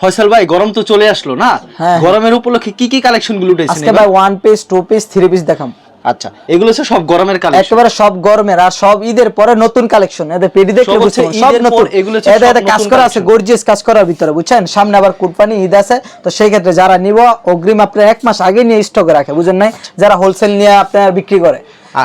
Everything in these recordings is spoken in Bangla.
ফয়সাল ভাই গরম তো চলে আসলো না? হ্যাঁ। গরমের উপলক্ষে কি কি কালেকশনগুলো উঠেছেন আজকে ভাই one piece two piece three piece দেখাম। আচ্ছা এগুলো হচ্ছে সব গরমের কালেকশন? একেবারে সব গরমের আর সব ঈদের পরে নতুন কালেকশন। এদের পেডি দেখলে বুঝছেন সব নতুন। এগুলো সব এদের কাজ করা আছে। গর্জিয়াস কাজ করার ভিতরে বুঝছেন? সামনে আবার কুরবানি ঈদ আছে তো সেই ক্ষেত্রে যারা নিব অগ্রিম আপনার এক মাস আগে নিয়ে স্টকে রাখে বুঝেন নাই? যারা হোলসেল নিয়ে আপনার বিক্রি করে।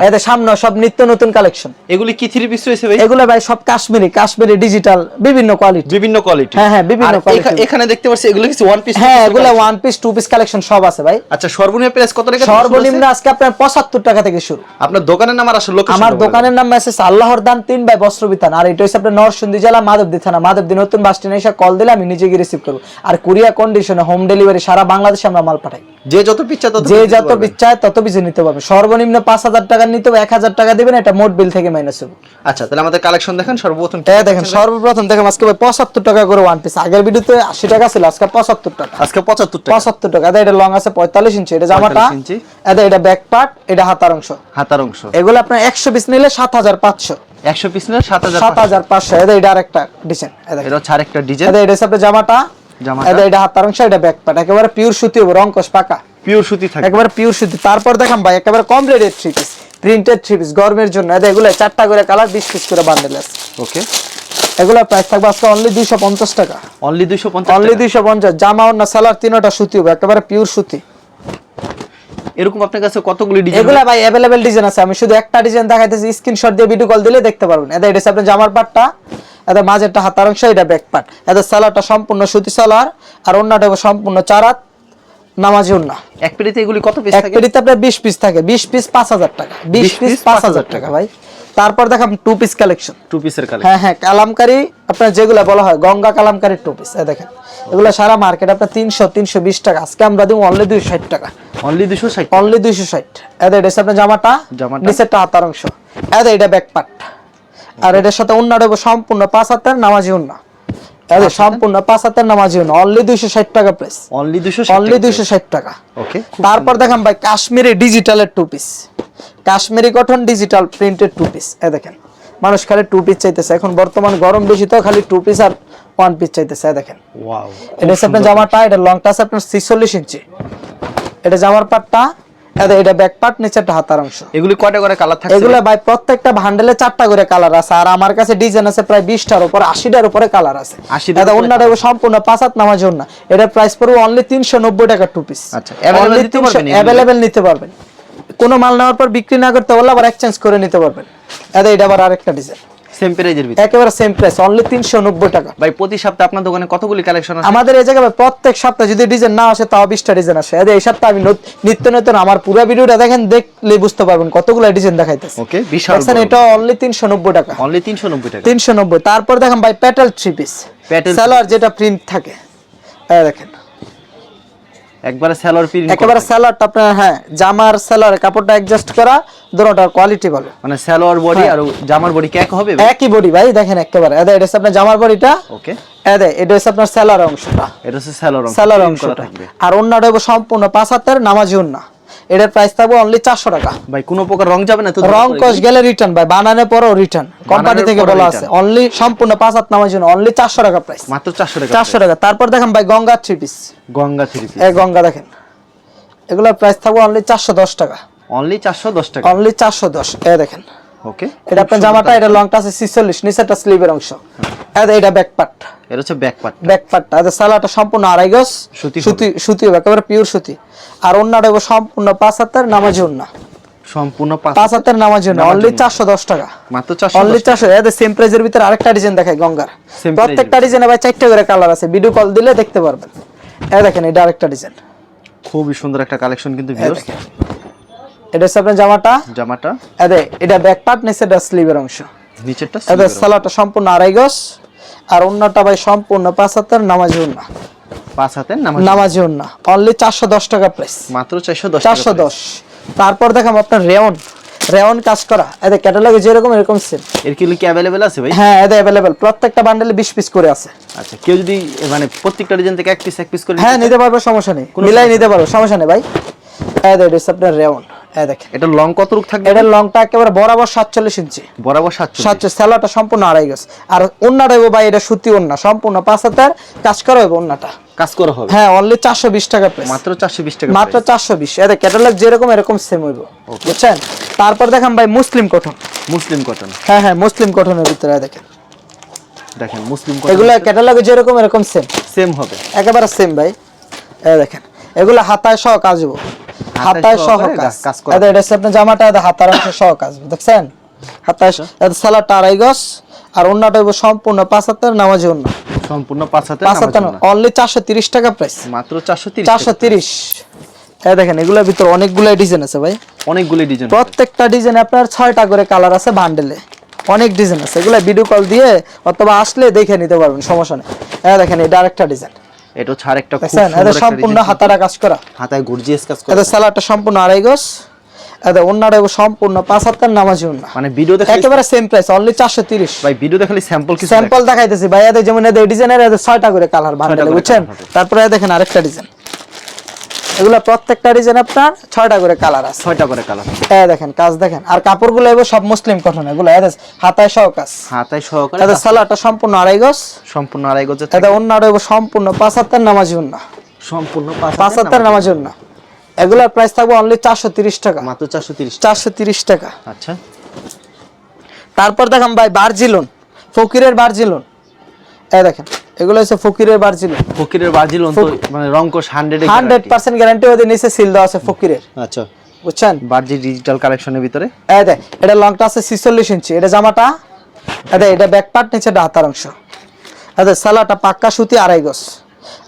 এদের সামনে সব নিত্য নতুন কালেকশন এগুলি কি থ্রি পিস রয়েছে ভাই? এগুলো ভাই সব কাশ্মীরি কাশ্মীরি ডিজিটাল বিভিন্ন কোয়ালিটি বিভিন্ন কোয়ালিটি হ্যাঁ, হ্যাঁ, বিভিন্ন quality। এখানে দেখতে পাচ্ছি এগুলো কিছু ওয়ান পিস হ্যাঁ এগুলো one piece two piece collection সব আছে ভাই। আচ্ছা সর্বনিম্ন প্রাইস কত টাকা সর্বনিম্ন আজকে আপনার পঁচাত্তর টাকা থেকে শুরু। আপনার দোকানের নাম আর আসলে লোকেশন আমার দোকানের নাম মেসেজ আল্লাহর দান তিন বাই বস্ত্রবিতান। আর এটা হচ্ছে আপনার নরসিংদী জেলা মাধবদী থানা। মাধবদী নতুন বাস স্ট্যান্ডে এসে কল দিলে আমি নিজে গিয়ে রিসিভ করব। আর কুরিয়া কন্ডিশনে হোম ডেলিভারি সারা বাংলাদেশে আমরা মাল পাঠাই। যে যত পিচ্ছা তত যে যত। চায় তত বেশি নিতে পারবে। সর্বনিম্ন পাঁচ হাজার টাকা নিতে হবে এক হাজার টাকা দিবেন এটা মোট বিল থেকে মাইনাস হবে। আচ্ছা তাহলে আমাদের কালেকশন দেখেন সর্বপ্রথম এই দেখেন সর্বপ্রথম দেখেন আজকে ভাই পঁচাত্তর টাকা করে ওয়ান পিস আগের ভিডিওতে আশি টাকা ছিল আজকে পঁচাত্তর টাকা। আজকে পঁচাত্তর টাকা। পঁচাত্তর টাকা। এটা লং আছে পঁয়তাল্লিশ ইঞ্চি এটা জামাটা। 45 ইঞ্চি। এটা এটা ব্যাক পার্ট এটা হাতার অংশ। হাতার অংশ। এগুলো আপনার একশো পিস নিলে সাত হাজার পাঁচশো। একশো পিস নিলে সাত হাজার সাত হাজার পাঁচশো। এটা এটা আরেকটা ডিজাইন এটা হচ্ছে আরেকটা ডিজাইন এটা এটা আপনার জামাটা। জামাটা। এটা এটা হাতার অংশ এটা ব্যাক পার্ট একেবারে পিওর সুতি হবে রংকশ পাকা। পিওর সুতি থাকে একেবারে পিওর সুতি। তারপর দেখাম ভাই একেবারে কম রেটের three piece printed three piece গরমের জন্য। এগুলো চারটা করে কালার বিশ পিস করে বান্ডেল আছে। ওকে এগুলো প্রাইস থাকবে আজকে অনলি দুইশো পঞ্চাশ টাকা। অনলি দুইশো পঞ্চাশ অনলি দুইশো পঞ্চাশ। জামা অন্য সালার তিনোটা সুতি হবে একেবারে পিওর সুতি। এরকম আপনার কাছে কতগুলি ডিজাইন এগুলা ভাই অ্যাভেলেবেল ডিজাইন আছে। আমি শুধু একটা ডিজাইন দেখাইতেছি স্ক্রিনশট দিয়ে ভিডিও কল দিলে দেখতে পারবেন। এটা এটা আপনার জামার পাটটা এটা মাঝেরটা হাতার অংশ এটা ব্যাক পার্ট এটা সালারটা সম্পূর্ণ সুতি সালার আর অন্যটা সম্পূর্ণ চারাত নামাজি উন্না এক পেটিতে এগুলি কত পিস এক পেটিতে আপনার বিশ পিস থাকে। বিশ পিস পাঁচ হাজার টাকা। বিশ 20 পিস পাঁচ 5,000 হাজার টাকা ভাই। তারপর দেখাম টু পিস কালেকশন টু পিসের কালেকশন হ্যাঁ হ্যাঁ কালামকারি আপনার যেগুলো বলা হয় গঙ্গা কালামকারি টু পিস দেখেন এগুলো সারা মার্কেট আপনার তিনশো তিনশো বিশ টাকা। আজকে আমরা দিব অনলি দুইশো ষাট টাকা। অনলি দুশো ষাট? অনলি দুইশো ষাট। এদের এটা আপনার জামাটা। জামাটা। নিচেরটা হাতার অংশ। এদের এটা ব্যাক পার্ট আর এটার সাথে দেবো সম্পূর্ণ পাঁচ হাতের নামাজি উন্না। এদের সম্পূর্ণ পাঁচ হাতের নামাজি অনলি দুইশো ষাট টাকা প্রাইস অনলি দুশো অনলি দুইশো ষাট টাকা। ওকে তারপর দেখাম ভাই Kashmiri ডিজিটালের two piece Kashmiri cotton digital printed two piece এ দেখেন মানুষ খালি টু পিস চাইতেছে। এখন বর্তমান গরম বেশি তো খালি টু পিস আর ওয়ান পিস চাইতেছে। দেখেন। ওয়াও এটা হচ্ছে আপনার জামাটা এটা লংটা আছে আপনার ছিচল্লিশ ইঞ্চি। এটা জামার পাটটা এটা ব্যাক পার্ট নিচেরটা হাতার অংশ। এগুলি কয়টা করে কালার থাকে এগুলো ভাই প্রত্যেকটা ভান্ডেলে চারটা করে কালার আছে আর আমার কাছে ডিজাইন আছে প্রায় বিশটার উপরে আশিটার উপরে কালার আছে। 80টার এটা উপরে অন্যটা সম্পূর্ণ পাঁচ হাত নামাজ অন্য। এটা প্রাইস পড়বে অনলি তিনশো নব্বই টাকা টু পিস আচ্ছা, নিতে পারবেন অ্যাভেলেবেল নিতে পারবেন। কোনো মাল নেওয়ার পর বিক্রি না করতে বললে আবার এক্সচেঞ্জ করে নিতে পারবেন। এটা আবার আরেকটা ডিজাইন সেম প্রাইজের ভিতরে? একেবারে সেম প্রাইস অনলি তিনশো নব্বই টাকা। ভাই প্রতি সপ্তাহে আপনার দোকানে কতগুলি কালেকশন আছে? আমাদের এই জায়গায় প্রত্যেক সপ্তাহে যদি ডিজাইন না আসে তাও বিশটা ডিজাইন আসে। এই সপ্তাহে আমি নিত্য নতুন আমার পুরো ভিডিওটা দেখেন দেখলে বুঝতে পারবেন কতগুলো ডিজাইন দেখাইতেছে। ওকে বিশাল এটা অনলি তিনশো নব্বই টাকা। অনলি তিনশো নব্বই টাকা। তিনশো নব্বই। তারপর দেখেন ভাই প্যাটেল থ্রি পিস Petal সালোয়ার যেটা প্রিন্ট থাকে। দেখেন। একবারে সেলার প্রিন্ট একবারে সেলারটা আপনার হ্যাঁ জামার কাপড়টা অ্যাডজাস্ট করা দুটোটার কোয়ালিটি ভালো মানে বডি হ্যাঁ। আর জামার বডি কি এক হবে? একই বডি ভাই দেখেন একবারে। এটা এটা আপনার জামার বডিটা ওকে এদে এটা হচ্ছে আপনার সেলার অংশটা। এটা হচ্ছে সেলার সালোয়ার সেলার অংশটা। আর অন্যটা সম্পূর্ণ পাঁচ হাতের নামাজি অন্য এটার প্রাইস থাকবে অনলি চারশো টাকা। ভাই কোনো প্রকার রং যাবে না তো রং কস গেলে রিটার্ন ভাই বানানোর পরও রিটার্ন কোম্পানি থেকে বলা আছে অনলি সম্পূর্ণ পাঁচ হাত নামার জন্য অনলি চারশো টাকা প্রাইস মাত্র চারশো টাকা চারশো টাকা। তারপর দেখেন ভাই Ganga three piece Ganga three piece এই গঙ্গা দেখেন। এগুলোর প্রাইস থাকবে অনলি চারশো দশ টাকা। অনলি চারশো দশ টাকা। অনলি চারশো দশ। এ দেখেন। ওকে এটা আপনার জামাটা এটা লংটা আছে ছিচল্লিশ নিচেরটা স্লিভের অংশ। এটা এটা ব্যাক পার্ট এটা হচ্ছে ব্যাক পার্ট ব্যাক পার্টটা সালাটা সম্পূর্ণ আড়াই গজ। সুতি সুতি একেবারে পিওর সুতি। আর অন্যটা হবে সম্পূর্ণ নামাজি অন্য সম্পূর্ণ পাঁচ হাতের অনলি চারশো দশ টাকা। মাত্র চারশো অনলি চারশো এদের সেম প্রাইজের ভিতরে আরেকটা ডিজাইন দেখায় গঙ্গার। প্রত্যেকটা ডিজাইনে ভাই চারটে করে কালার আছে। ভিডিও কল দিলে দেখতে পারবেন। এ দেখেন এটা আরেকটা ডিজাইন খুবই সুন্দর একটা কালেকশন কিন্তু ভিউয়ার্স এটা হচ্ছে আপনার জামাটা। জামাটা। এদের এটা ব্যাক পার্ট নিচে এটা স্লিভের অংশ। নিচেরটা এদের সালাটা সম্পূর্ণ আড়াই গজ আর অন্যটা ভাই সম্পূর্ণ পাঁচ হাতের নামাজি উন্না। পাঁচ হাতের নামাজ উন্না। অনলি চারশো দশ টাকা প্রাইস মাত্র চারশো দশ চারশো দশ। তারপর দেখাম আপনার রেওন রেওন কাজ করা। এদের ক্যাটালগে যেরকম এরকম সেম এর কি কি অ্যাভেলেবেল আছে ভাই? হ্যাঁ এদের অ্যাভেলেবেল প্রত্যেকটা বান্ডেলে বিশ পিস করে আছে। আচ্ছা কেউ যদি মানে প্রত্যেকটা ডিজাইন থেকে এক পিস এক পিস করে হ্যাঁ নিতে পারবে সমস্যা নেই। মিলাই নিতে পারবে সমস্যা নেই ভাই। এটা আপনার রেওন দেখেন। এটা লং কত রূপ থাকবে? এটার লংটা একেবারে বরাবর সাতচল্লিশ ইঞ্চি। বরাবর সাতশো সাতচল্লিশ। স্যালাটা সম্পূর্ণ আড়াই গজ আর অন্যটা হইব ভাই এটা সুতি অন্য সম্পূর্ণ পাঁচ হাতের কাজ করা হইব অন্যটা কাজ করা হবে? হ্যাঁ অনলি চারশো বিশ টাকা প্রাইস মাত্র চারশো বিশ টাকা মাত্র চারশো বিশ। ক্যাটালগ যেরকম এরকম সেম হইব। বুঝছেন? তারপর দেখেন ভাই মুসলিম কটন মুসলিম কটন হ্যাঁ হ্যাঁ মুসলিম কটনের ভিতরে দেখেন। দেখেন মুসলিম এগুলো ক্যাটালগে যেরকম এরকম সেম সেম হবে। একেবারে সেম ভাই। এই দেখেন এগুলো হাতায় সহ কাজ হব হাতায় সহ কাজ কাজ এটা এটা আপনার জামাটা হাতার অংশ সহ কাজ দেখছেন হাতায় এটা সালাটা আড়াই গজ আর অন্যটা হইব সম্পূর্ণ পাঁচ হাতের নামাজি অন্য সম্পূর্ণ পাঁচ হাতে পাঁচ হাতের অনলি চারশো তিরিশ টাকা প্রাইস মাত্র চারশো তিরিশ চারশো তিরিশ। এই দেখেন এগুলোর ভিতরে অনেকগুলো ডিজাইন আছে ভাই। অনেকগুলি ডিজাইন প্রত্যেকটা ডিজাইন আপনার ছয়টা করে কালার আছে বান্ডেলে অনেক ডিজাইন আছে। এগুলো ভিডিও কল দিয়ে অথবা আসলে দেখে নিতে পারবেন সমস্যা নেই। হ্যাঁ দেখেন এটা আরেকটা ডিজাইন এটা হচ্ছে আরেকটা খুব সুন্দর এটা সম্পূর্ণ। হাতারা কাজ করা। হাতায় গর্জিয়াস কাজ করা। এটা সালাডটা সম্পূর্ণ আড়াই গজ। এটা সম্পূর্ণ পাঁচ হাতের নামাজি মানে ভিডিও দেখে একেবারে সেম প্রাইস অনলি চারশো তিরিশ। ভাই ভিডিও দেখালে স্যাম্পল কি স্যাম্পল দেখাইতেছি। ভাই এদের যেমন এদের ডিজাইনের এদের 6টা করে কালার বান্ডেলে বুঝছেন? তারপরে দেখেন আরেকটা ডিজাইন এগুলো প্রত্যেকটা ডিজাইন আপনার ছয়টা করে কালার আছে। ছয়টা করে কালার এই দেখেন কাজ দেখেন। আর কাপড়গুলো এবার সব মুসলিম কটন এগুলো হাতায় সহ কাজ। হাতায় সহকারে এদের সালাডটা সম্পূর্ণ আড়াই গজ। সম্পূর্ণ আড়াই গজের এদের অন্যটা এবার সম্পূর্ণ পাঁচ হাতের নামাজি অন্য সম্পূর্ণ পাঁচ হাতের নামাজি। অন্য এগুলোর প্রাইস থাকবে অনলি চারশো তিরিশ টাকা। মাত্র চারশো তিরিশ। চারশো তিরিশ টাকা। আচ্ছা। তারপর দেখেন ভাই বারজিলন। ফকিরের বারজিলন। এই দেখেন এগুলো হচ্ছে ফকিরের বারজিলন ফকিরের অন্ত মানে রংকোশ হান্ড্রেড হান্ড্রেড পার্সেন্ট গ্যারান্টি ওদের নিচে সিল দেওয়া আছে ফকিরের। আচ্ছা। বুঝছেন? বার্জি ডিজিটাল কালেকশনের ভিতরে? এই দেখ এটা লংটা আছে ছিচল্লিশ ইঞ্চি। এটা জামাটা এটা এটা ব্যাক পার্ট নিচে হাতার অংশ। এটা সালাটা পাক্কা সুতি আড়াই গজ।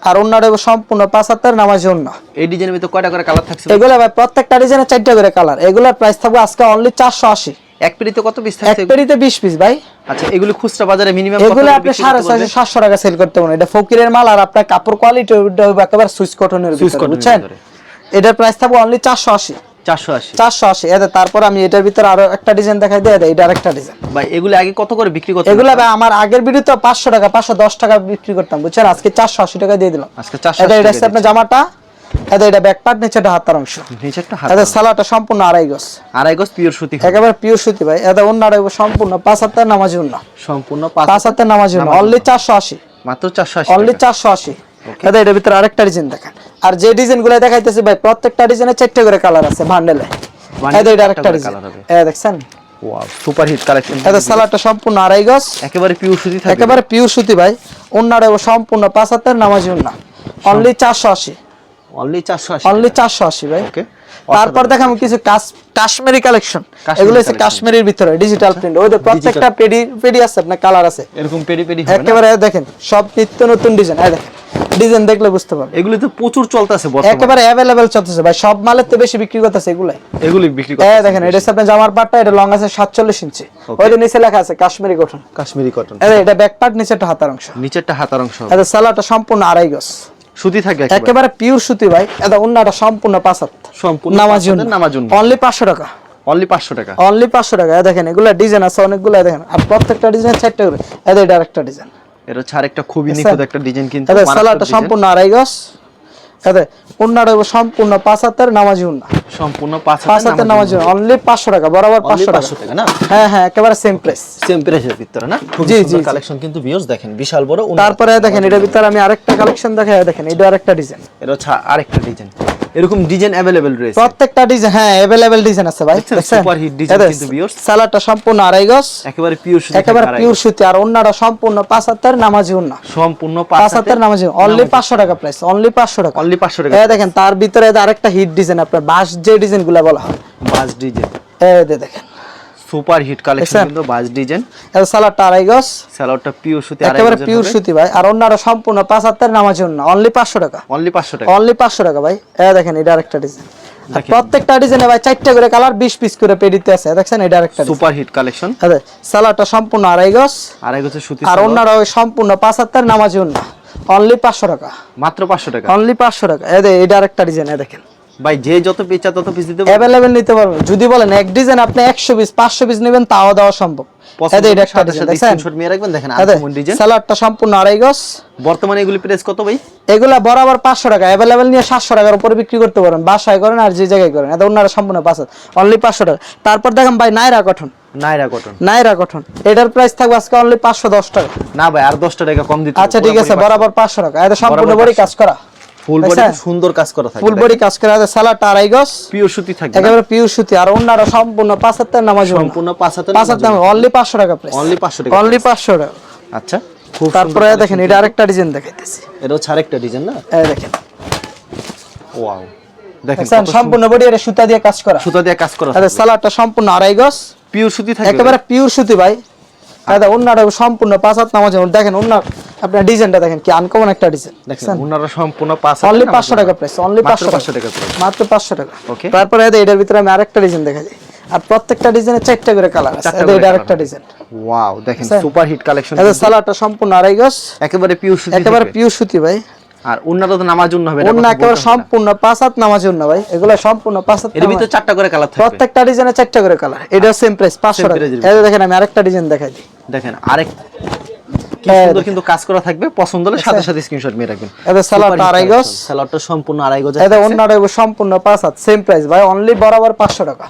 আর অন্যটা সম্পূর্ণ পাঁচ হাতের নামাজি অন্য এই ডিজাইনের ভিতরে কয়টা করে কালার থাকছে এগুলো ভাই প্রত্যেকটা ডিজাইনের চারটা করে কালার এগুলোর প্রাইস থাকবে আজকে অনলি চারশো আশি। এক পেরিতে কত পিস এক থাকছে পেরিতে বিশ পিস ভাই। আচ্ছা এগুলি খুচরা বাজারে মিনিমাম এগুলো আপনি টাকা সেল করতে পারেন এটা ফকিরের মাল আর আপনার কাপড় কোয়ালিটি একেবারে সুইচ কটনের ভিতরে বুঝছেন? এটার প্রাইস থাকবে অনলি চারশো আশি। চারশো আশি। চারশো আশি। এদের তারপর আমি এটার ভিতরে আরও একটা ডিজাইন দেখাই এটা আরেকটা ডিজাইন ভাই এগুলি আগে কত করে বিক্রি করতে এগুলা ভাই আমার আগের ভিডিওতে পাঁচশো টাকা পাঁচশো দশ টাকা বিক্রি করতাম বুঝছেন? আজকে চারশো আশি টাকা দিয়ে দিলাম। আজকে চারশো এটা এটা হচ্ছে আপনার জামাটা। এটা এটা ব্যাক পার্ট নিচে এটা হাতার অংশ। নিচে একটা হাত এটা সালাটা সম্পূর্ণ আড়াই গজ। আড়াই গজ পিওর সুতি একেবারে পিওর সুতি ভাই। এটা অন্য আড়াই সম্পূর্ণ পাঁচ হাতের নামাজি অন্য সম্পূর্ণ পাঁচ হাতের নামাজি অন্য অনলি চারশো আশি। মাত্র চারশো আশি অনলি চারশো আশি। এটা এটার ভিতরে আরেকটা ডিজাইন দেখেন। আর যে ডিজাইনগুলো দেখাইতেছি ভাই প্রত্যেকটা ডিজাইনে চারটে করে কালার আছে বান্ডেলে এটা এটা আরেকটা ডিজাইন দেখছেন? ওয়াও সুপার হিট কালেকশন এটা সালাডটা সম্পূর্ণ আড়াই গজ। একেবারে পিওর সুতি থাকবে। একেবারে পিওর সুতি ভাই। অন্যটা সম্পূর্ণ পাঁচ হাতের নামাজি অন্য অনলি চারশো আশি। অনলি চারশো আশি অনলি চারশো আশি ভাই। ওকে তারপর দেখাবো কিছু কাশ্মীরি কালেকশন এগুলো হচ্ছে। কাশ্মীরির ভিতরে ডিজিটাল প্রিন্ট ওদের প্রত্যেকটা পেডি পেডি আছে আপনার কালার আছে? এরকম পেরি পেরি হবে একেবারে দেখেন সব নিত্য নতুন ডিজাইন এই দেখেন ডিজাইন দেখলে বুঝতে পারবেন। এগুলি তো প্রচুর চলতেছে বর্তমানে। একেবারে অ্যাভেলেবেল চলতেছে ভাই। সব মালের তো বেশি বিক্রি করতেছে এগুলাই। এগুলি বিক্রি এই করতে দেখেন এটা আপনার জামার পাটটা এটা লং আছে সাতচল্লিশ ইঞ্চি ওই নিচে লেখা আছে কাশ্মীরি গঠন কাশ্মীরি কটন এটা ব্যাক পার্ট নিচে একটা হাতার অংশ। নিচেরটা হাতার অংশ। এটা সালাটা সম্পূর্ণ আড়াই গজ। সুতি থাকবে একেবারে। পিওর সুতি ভাই। এটা অন্যটা সম্পূর্ণ পাঁচ সম্পূর্ণ নামাজ নামাজুন অনলি পাঁচশো টাকা। অনলি পাঁচশো টাকা। অনলি পাঁচশো টাকা। দেখেন এগুলা ডিজাইন আছে অনেকগুলো দেখেন। আর প্রত্যেকটা ডিজাইন চারটে করে। এদের এটা আরেকটা ডিজাইন এটা হচ্ছে আরেকটা খুবই নিখুঁত একটা ডিজাইন কিন্তু সালাটা সম্পূর্ণ আড়াই গজ। এদের অন্যটা সম্পূর্ণ পাঁচ হাতের নামাজি উন্না। সম্পূর্ণ পাঁচ পাঁচ হাতের নামাজি অনলি পাঁচশো টাকা বরাবর পাঁচশো টাকা। না? হ্যাঁ হ্যাঁ একেবারে সেম প্রাইস সেম প্রাইসের ভিতরে না? জি, জি, কালেকশন কিন্তু ভিউজ দেখেন বিশাল বড়। তারপরে দেখেন এটার ভিতরে আমি আরেকটা কালেকশন দেখাই দেখেন এটা আরেকটা ডিজাইন এটা হচ্ছে আরেকটা ডিজাইন এরকম ডিজাইন অ্যাভেলেবেল রয়েছে। প্রত্যেকটা ডিজাইন হ্যাঁ অ্যাভেলেবেল ডিজাইন আছে ভাই সুপার হিট এদের কিন্তু ভিউয়ার্স সালাটা সম্পূর্ণ আড়াই গজ একেবারে পিওর সুতি একেবারে পিওর সুতি আর অন্যটা সম্পূর্ণ পাঁচ হাতের নামাজি ওন্না। সম্পূর্ণ পাঁচ পাঁচ হাতের নামাজি অনলি পাঁচশো টাকা প্রাইস অনলি পাঁচশো টাকা। অনলি পাঁচশো টাকা এই দেখেন তার ভিতরে আরেকটা হিট ডিজাইন আপনার বাস যে ডিজাইনগুলো বলা হয়। বাস ডিজাইন এই দেখেন। সুপার হিট কালেকশন কিন্তু বাস ডিজাইন। এই সালাডটা আড়াই গজ। স্যালাডটা পিওর সুতি আড়াই একেবারে পিওর সুতি ভাই। আর অন্যটা সম্পূর্ণ পাঁচ হাতের নামাজি উন্না অনলি পাঁচশো টাকা। অনলি পাঁচশো টাকা। অনলি পাঁচশো টাকা ভাই। এই দেখেন এটা আরেকটা ডিজাইন প্রত্যেকটা ডিজাইনে ভাই চারটা করে কালার বিশ পিস করে পেডিতে আছে। দেখছেন এটা আরেকটা সুপার হিট কালেকশন আরে সালাডটা সম্পূর্ণ আড়াই গজ। আড়াই গজের সুতি আর। অন্যরা সম্পূর্ণ পাঁচ হাতের নামাজি উন্না অনলি পাঁচশো টাকা। মাত্র পাঁচশো টাকা। অনলি পাঁচশো টাকা। এই দে- এটা আরেকটা ডিজাইন দেখেন। ভাই যে যত পিস চায় তত পিস দিতে পারবে। অ্যাভেলেবেল নিতে পারবেন যদি বলেন এক ডিজাইন আপনি একশো পিস পাঁচশো পিস নেবেন তাও দেওয়া সম্ভব। এদের এটা একটা ডিজাইন সাথে দেখছেন? স্ক্রিনশট নিয়ে রাখবেন দেখেন এদের আনকমন ডিজাইন সালাডটা সম্পূর্ণ আড়াই গজ। বর্তমানে এগুলি প্রাইস কত ভাই? এগুলা বরাবর পাঁচশো টাকা। অ্যাভেলেবেল নিয়ে সাতশো টাকার উপরে বিক্রি করতে পারেন। বাসায় করেন আর যে জায়গায় করেন। এদের ওনারা সম্পূর্ণ পাঁচ অনলি পাঁচশো টাকা। তারপর দেখেন ভাই নাইরা গঠন নাইরা কটন নাইরা গঠন এটার প্রাইস থাকবে আজকে অনলি পাঁচশো দশ টাকা। না ভাই আর দশটা টাকা কম দিতে আচ্ছা ঠিক আছে বরাবর পাঁচশো টাকা। এটা সম্পূর্ণ বডি কাজ করা। ফুল বডি সুন্দর কাজ করা থাকে ফুল বডি কাজ করা আছে সালাটা আড়াই গজ। পিওর সুতি থাকবে না? একেবারে পিওর সুতি আর অন্যরা সম্পূর্ণ পাঁচ হাজার নামাজ সম্পূর্ণ পাঁচ হাতে পাঁচ হাজার অনলি পাঁচশো টাকা প্রাইস অনলি পাঁচশো টাকা অনলি পাঁচশো টাকা। আচ্ছা তারপরে দেখেন এটা আরেকটা ডিজাইন দেখাইতেছি। এটা হচ্ছে আরেকটা ডিজাইন না? এই দেখেন। ওয়াও দেখেন সম্পূর্ণ বডি এটা সুতা দিয়ে কাজ করা। সুতা দিয়ে কাজ করা তাহলে সালাডটা সম্পূর্ণ আড়াই গজ। পিওর সুতি থাকবে একেবারে পিওর সুতি ভাই। দাদা অন্যটা সম্পূর্ণ পাঁচ হাত নামাজ দেখেন ওনার আপনার ডিজাইনটা দেখেন কি আনকমন একটা ডিজাইন দেখেন ওনারা সম্পূর্ণ পাঁচ অনলি নামাজ পাঁচশো টাকা প্রাইস অনলি মাত্র পাঁচশো 500 টাকা মাত্র পাঁচশো টাকা। ওকে তারপরে এটার ভিতরে আমি আরেকটা ডিজাইন দেখা যায় আর প্রত্যেকটা ডিজাইনে চারটা করে কালার আছে। এটা আরেকটা ডিজাইন ওয়াও দেখেন সুপার হিট কালেকশন এটা সালাডটা সম্পূর্ণ আড়াই গজ। একেবারে পিওর সুতি একেবারে পিউ পিওর সুতি ভাই। আর ওনারা তো নামাজ জন্য হবে অন্য একেবারে সম্পূর্ণ পাঁচ হাত নামাজ না ভাই এগুলো সম্পূর্ণ পাঁচ হাত এর ভিতরে চারটা করে কালার থাকবে। প্রত্যেকটা ডিজাইনে চারটা করে কালার এটা সেম প্রাইস পাঁচশো Same টাকা। এই দেখেন আমি আরেকটা ডিজাইন দেখাই দিই। দেখেন আরেক কি সুন্দর কিন্তু কাজ করা থাকবে পছন্দ হলে সাথে সাথে স্ক্রিনশট নিয়ে রাখবেন। এদের সালাডটা আড়াই গজ। স্যালাডটা সম্পূর্ণ আড়াই গজ এদের অন্যটা সম্পূর্ণ পাঁচ হাত সেম প্রাইস ভাই অনলি বরাবর পাঁচশো টাকা।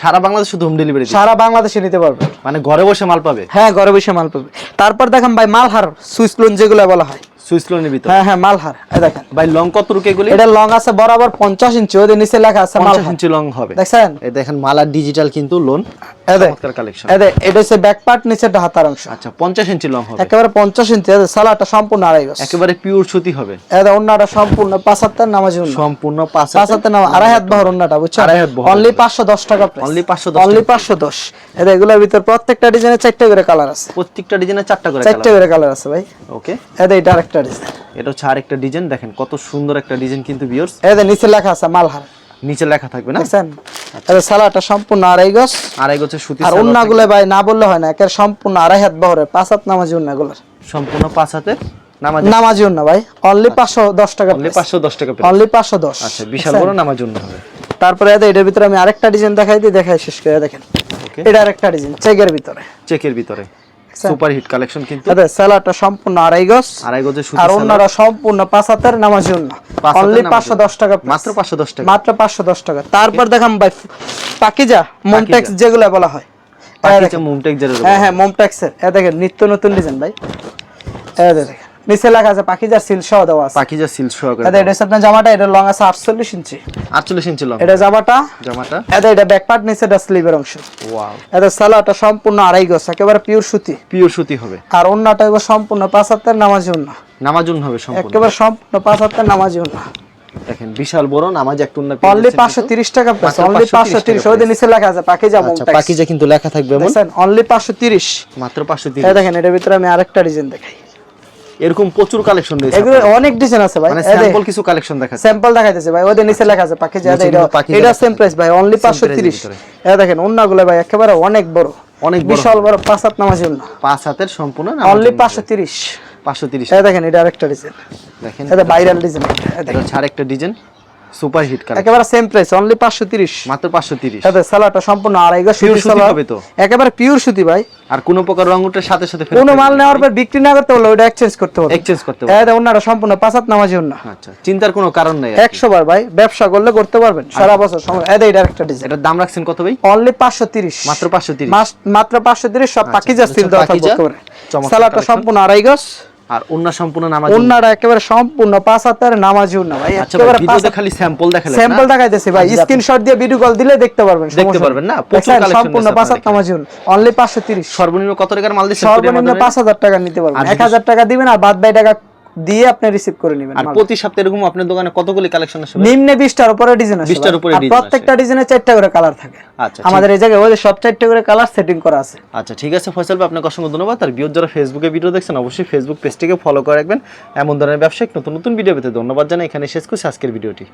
সারা বাংলাদেশ শুধু হোম ডেলিভারি সারা বাংলাদেশে নিতে পারবেন মানে ঘরে বসে মাল পাবে। হ্যাঁ ঘরে বসে মাল পাবে। তারপর দেখেন ভাই মালহার সুইস লোন যেগুলো বলা হয় সুইস লোনের ভিতরে? হ্যাঁ হ্যাঁ মালহার। এই দেখেন। ভাই লং কত রুকে এগুলি? এটা লং আছে বরাবর পঞ্চাশ ইঞ্চি ওদের নিচে লেখা আছে পঞ্চাশ মালহার। ইঞ্চি লং হবে। দেখছেন? এই দেখেন মালার ডিজিটাল কিন্তু লোন চমৎকার কালেকশন এটা হচ্ছে ব্যাক পার্ট নিচেটা হাতার অংশ। আচ্ছা পঞ্চাশ ইঞ্চি লং হবে। একেবারে পঞ্চাশ ইঞ্চি এদের সালাটা সম্পূর্ণ আড়াই গজ একেবারে পিওর সুতি হবে। সম্পূর্ণ পাঁচ হাতের নামাজ সম্পূর্ণ পাঁচ পাঁচ হাতের আড়াই হাত বহর বুঝছ আড়াই হাত বহর। অনলি পাঁচশো দশ টাকা Only 510 অনলি পাঁচশো দশ। এদের এগুলোর ভিতর প্রত্যেকটা ডিজাইনে চারটে করে কালার আছে। প্রত্যেকটা ডিজাইনে চারটা করে চারটে করে কালার আছে ভাই। ওকে এটা আরেকটা ডিজাইন এটা হচ্ছে আরেকটা ডিজাইন দেখেন কত সুন্দর একটা ডিজাইন কিন্তু ভিউয়ার্স এদের নিচে লেখা আছে মালহার। নিচে লেখা থাকবে না? দেখছেন? এদের সালাটা সম্পূর্ণ আড়াই গজ। আড়াই গছে সুতি আর অন্যগুলো ভাই না বললে হয় না একের সম্পূর্ণ আড়াই হাত বহরের পাঁচ হাত নামাজি অন্যগুলোর সম্পূর্ণ পাঁচ হাতে নামাজ। নামাজি অন্য ভাই। অনলি পাঁচশো দশ টাকা অনলি পাঁচশো দশ টাকা অনলি পাঁচশো দশ। আচ্ছা বিশাল বড় নামাজ জন্য হবে। তারপরে এদের এটার ভিতরে আমি আরেকটা ডিজাইন দেখাই দিই দেখাই শেষ করে দেখেন। এটা আরেকটা ডিজাইন চেকের ভিতরে। চেকের ভিতরে। সুপার হিট কালেকশন কিন্তু। এদের সালাটা সম্পূর্ণ আড়াই গজ আড়াই গজে সুতি আর অন্যরা সম্পূর্ণ পাঁচ হাতের নামাজ অন্য অনলি নামাজি পাঁচশো দশ টাকা। মাত্র পাঁচশো দশ টাকা। মাত্র পাঁচশো দশ টাকা। তারপর দেখাম ভাই পাকিজা মোমটেক্স যেগুলো বলা হয়। পাকিজা দেখেন। মুমটেক যেটা হ্যাঁ হ্যাঁ। মোমটেক্সের। এ দেখেন নিত্য নতুন ডিজাইন ভাই। এ দেখেন। নিচে লেখা আছে পাকিজার সিল সহ দেওয়া আছে। পাকিজা সিল সহকারে এটা এটা আপনার জামাটা এটা লং আছে আটচল্লিশ ইঞ্চি। আটচল্লিশ ইঞ্চি লং। এটা জামাটা। জামাটা? এটা এটা ব্যাক পার্ট নিচে এটা স্লিভের অংশ। ওয়াও এটা সালোয়ারটা সম্পূর্ণ আড়াই গজ একেবারে পিওর সুতি। পিওর সুতি হবে। আর অন্যটা এবার সম্পূর্ণ পাঁচ হাতের নামাজি অন্য নামাজ জন্য হবে সম্পূর্ণ। একেবারে সম্পূর্ণ পাঁচ হাতের নামাজি অন্য দেখেন বিশাল বড় নামাজ একটু না অনলি পাঁচশো তিরিশ টাকা প্রাইস অনলি 530 পাঁচশো তিরিশ নিচে লেখা আছে পাকিজা আচ্ছা মোমটেক্স পাকিজা কিন্তু লেখা থাকবে এমন। অনলি পাঁচশো তিরিশ। মাত্র পাঁচশো তিরিশ। এই দেখেন এটার ভিতরে আমি আরেকটা ডিজাইন দেখাই। এরকম প্রচুর কালেকশন রয়েছে এগুলো অনেক ডিজাইন আছে ভাই। মানে স্যাম্পল কিছু কালেকশন দেখা স্যাম্পল দেখাইতেছে ভাই ওদের নিচে লেখা আছে পাখি যা এটা এটা সেম প্রাইস ভাই অনলি Same পাঁচশো price এর তিরিশ। ভিতরে। এটা দেখেন অন্যগুলো ভাই একেবারে অনেক বড়। অনেক বিশাল বড় পাঁচ হাত নামাজি অন্য পাঁচ হাতের সম্পূর্ণ অনলি পাঁচশো তিরিশ। পাঁচশো তিরিশ। এটা দেখেন এটা আরেকটা ডিজাইন দেখেন এটা ভাইরাল ডিজাইন এটা হচ্ছে আরেকটা ডিজাইন সুপার হিট কালেকশন একেবারে সেম প্রাইস অনলি পাঁচশো তিরিশ। মাত্র পাঁচশো তিরিশ। সালাটা সম্পূর্ণ আড়াই গজ সুতি সুতি হবে তো? একেবারে পিওর সুতি ভাই। আর কোনো প্রকার রং উঠার সাথে সাথে কোনো মাল নেওয়ার পর বিক্রি না করতে পারলে ওটা এক্সচেঞ্জ করতে পারবে এক্সচেঞ্জ করতে হবে। এটা অন্যরা সম্পূর্ণ পাঁচ হাত নামাজি অন্য আচ্ছা চিন্তার কোনো কারণ নেই আর কি। একশো বার ভাই ব্যবসা করলে করতে পারবেন সারা বছর সময়। এটা এটা একটা ডিজাইন এটার দাম রাখছেন কত ভাই? অনলি পাঁচশো তিরিশ। মাত্র পাঁচশো তিরিশ। মাত্র পাঁচশো তিরিশ সব পাকিজা এটা স্টিল দেওয়া থাকবে পাকিজা, collection। সম্পূর্ণ আড়াই গজ আর সম্পূর্ণ নামাজ অন্যরা একেবারে সম্পূর্ণ পাঁচ হাতের নামাজি অন্য ভাই আচ্ছা একেবারে পাঁচ ভিডিওতে খালি স্যাম্পল দেখালেন স্যাম্পল? দেখাইতেছি ভাই স্ক্রিনশট দিয়ে ভিডিও কল দিলে দেখতে পারবেন দেখতে পারবেন না? প্রচুর সম্পূর্ণ পাঁচ হাত নামাজি অন্য অনলি পাঁচশো তিরিশ। সর্বনিম্ন কত টাকার মাল দিচ্ছেন সর্বনিম্ন পাঁচ হাজার টাকা নিতে পারবেন। আর এক যদি- হাজার টাকা দিবেন আর বাদ বাই টাকা দিয়ে আপনি রিসিভ করে নেবেন আর প্রতি সপ্তাহে এরকম আপনার দোকানে কতগুলি কালেকশন আসবে নিম্নে বিশটার উপরে ডিজাইন আছে 20টার টার উপরে ডিজাইন প্রত্যেকটা ডিজাইনে চারটা করে কালার থাকে। আচ্ছা আমাদের এই জায়গায় ওদের সব চারটা করে কালার সেটিং করা আছে। আচ্ছা ঠিক আছে ফয়সাল ভাই আপনাকে অসংখ্য ধন্যবাদ। আর বিয়োর যারা ফেসবুকে ভিডিও দেখছেন অবশ্যই ফেসবুক পেজটিকে ফলো করে রাখবেন। এমন ধরনের ব্যবসায়িক নতুন নতুন ভিডিও পেতে ধন্যবাদ জানাই। এখানে শেষ করছি আজকের ভিডিওটি